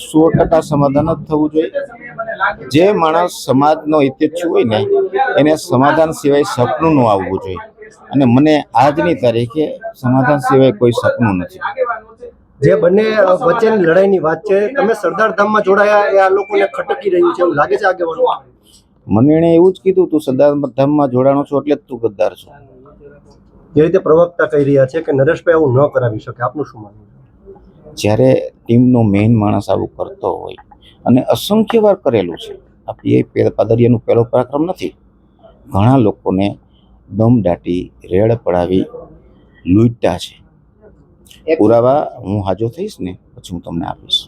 સો ટકા સમાધાન જ થવું જોઈએ. જે માણસ સમાજનો હિતેચ્છુ હોય ને એને સમાધાન સિવાય સપનું ન આવવું જોઈએ. અને મને આજની તારીખે સમાધાન સિવાય કોઈ સપનું નથી. જે બંને વચ્ચેની લડાઈની વાત છે તમે સરદાર ધામમાં જોડાયા એ આ લોકોને ખટકી રહ્યું છે એવું લાગે છે આગેવાનો? મને એણે એવું જ કીધું તું સરદાર ધામમાં જોડાણો છો એટલે જ તું ગદ્દાર છો. જે રીતે પ્રવક્તા કહી રહ્યા છે કે નરેશભાઈ આવું ન કરાવી શકે આપનું શું માનવું જ્યારે ટીમનો મેઇન માણસ આવું કરતો હોય અને અસંખ્ય વાર કરેલું છે. આ પીઆઈ પાદરિયાનું પહેલો પરાક્રમ નથી. ઘણા લોકોને દમ દાટી રેડ પડાવી લૂંટ્યા છે. પુરાવા હું હાજો થઈશ ને પછી હું તમને આપીશ.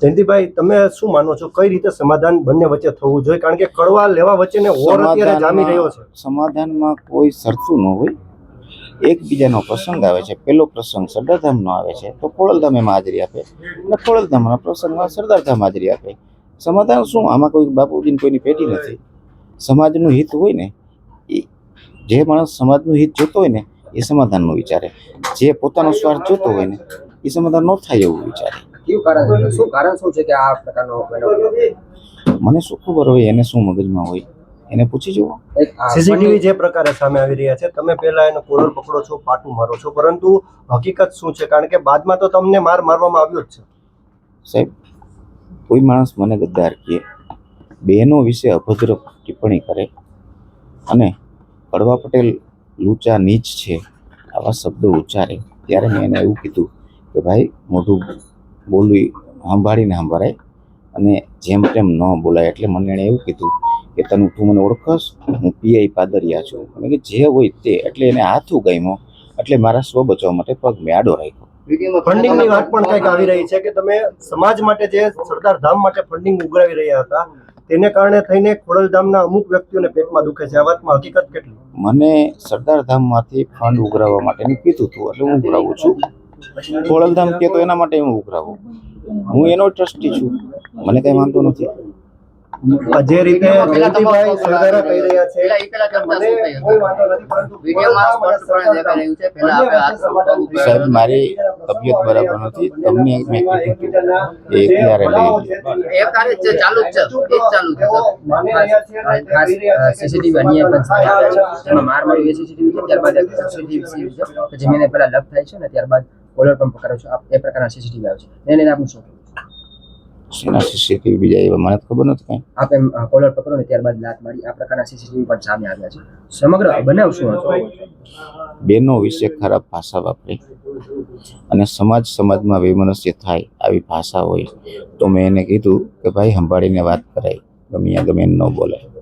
જયંતિભાઈ તમે શું માનો છો? કઈ રીતે સમાધાન બંને વચ્ચે થવું જોઈએ? કારણ કે કડવા લેવા વચ્ચેને અત્યારે જામી રહ્યો છે. સમાધાનમાં કોઈ સરતું ન હોય. એકબીજાનો પ્રસંગ આવે છે પેલો પ્રસંગ સરદારધામનો આવે છે તો ખોડલધામ એમાં હાજરી આપે. અને ખોડલધામના પ્રસંગમાં સરદારધામ હાજરી આપે. સમાધાન શું? આમાં કોઈ બાપુજીની કોઈની પેટી નથી. સમાજનું હિત હોય ને એ જે માણસ સમાજનું હિત જોતો હોય ને એ સમાધાનનું વિચારે. જે પોતાનો સ્વાર્થ જોતો હોય ને એ સમાધાન ન થાય એવું વિચારે. કારણ શું કારણ શું છે કે આ પ્રકારનો મને શું ખબર હોય એને શું મગજમાં હોય? એને પૂછી જુઓ. સીસીટીવી જે પ્રકારે સામે આવી રહ્યા છે તમે પહેલા એનો કોલર પકડો છો પાટું મારો છો પરંતુ હકીકત શું છે? કારણ કે બાદમાં તો તમને માર મારવામાં આવ્યો જ છે. સાહેબ કોઈ માણસ મને ગદ્દાર કહે બહેનો વિશે અભદ્ર ટિપ્પણી કરે અને કડવા પટેલ લૂચા નીચ છે આવા શબ્દો ઉચ્ચારે ત્યારે મેં એને એવું કીધું કે ભાઈ મોઢું બોલવી સંભાળીને સંભળાય અને જેમ તેમ ન બોલાય એટલે મને એણે એવું કીધું કે તને તું મને ઓળખસ? હું પીઆઈ પાદરિયા છું. અને કે જે હોય તે. એટલે એને હાથ ઉગામ્યો એટલે મારા સ્વ બચાવવા માટે પગ મેં આડો રાખ્યો. ફંડિંગની વાત પણ કંઈક આવી રહી છે કે તમે સમાજ માટે જે સરદાર ધામ માટે ફંડિંગ ઉઘરાવી રહ્યા હતા તેને કારણે થઈને ખોડલધામના અમુક વ્યક્તિઓને પેટમાં દુખે છે. આ વાતમાં હકીકત કેટલી? મને સરદાર ધામમાંથી ફંડ ઉઘરાવવા માટેનું કીધું હતું એટલે હું ઉઘરાવું છું. ખોડલધામ કે તો એના માટે હું ઉઘરાવું. હું એનો ટ્રસ્ટી છું. મને કઈ વાંધો નથી. જે રીતે કહી રહ્યા છે આપણે સાહેબ મારી તબિયત બરાબર નથી. તમને મેં કીધું એ ત્યારે લઈ ચાલુ જ છે ચાલુ છે. સીસીટીવી અન્ય પણ માર સીસીટીવી છે ત્યારબાદ એક સીસીટીવી છે જે મેને પહેલા લપ થાય છે ને ત્યારબાદ કોલર પણ પકડ્યો છે. આ એ પ્રકારના સીસીટીવી આવે છે. એને આપનું શું શેના સીસીટીવી બીજા એવા મને ખબર નથી કઈ. આપ એમ કોલર પકડો ને ત્યારબાદ લાત મારી આ પ્રકારના સીસીટીવી પણ સામે આવ્યા છે. સમગ્ર બનાવ શું હતો? બેનો વિશે ખરાબ ભાષા વાપરી અને સમાજ સમાજમાં વૈમનસ્ય થાય આવી ભાષા હોય તો મેં એને કીધું કે ભાઈ સંભાળીને વાત કરાય ગમે ગમે ન બોલાય.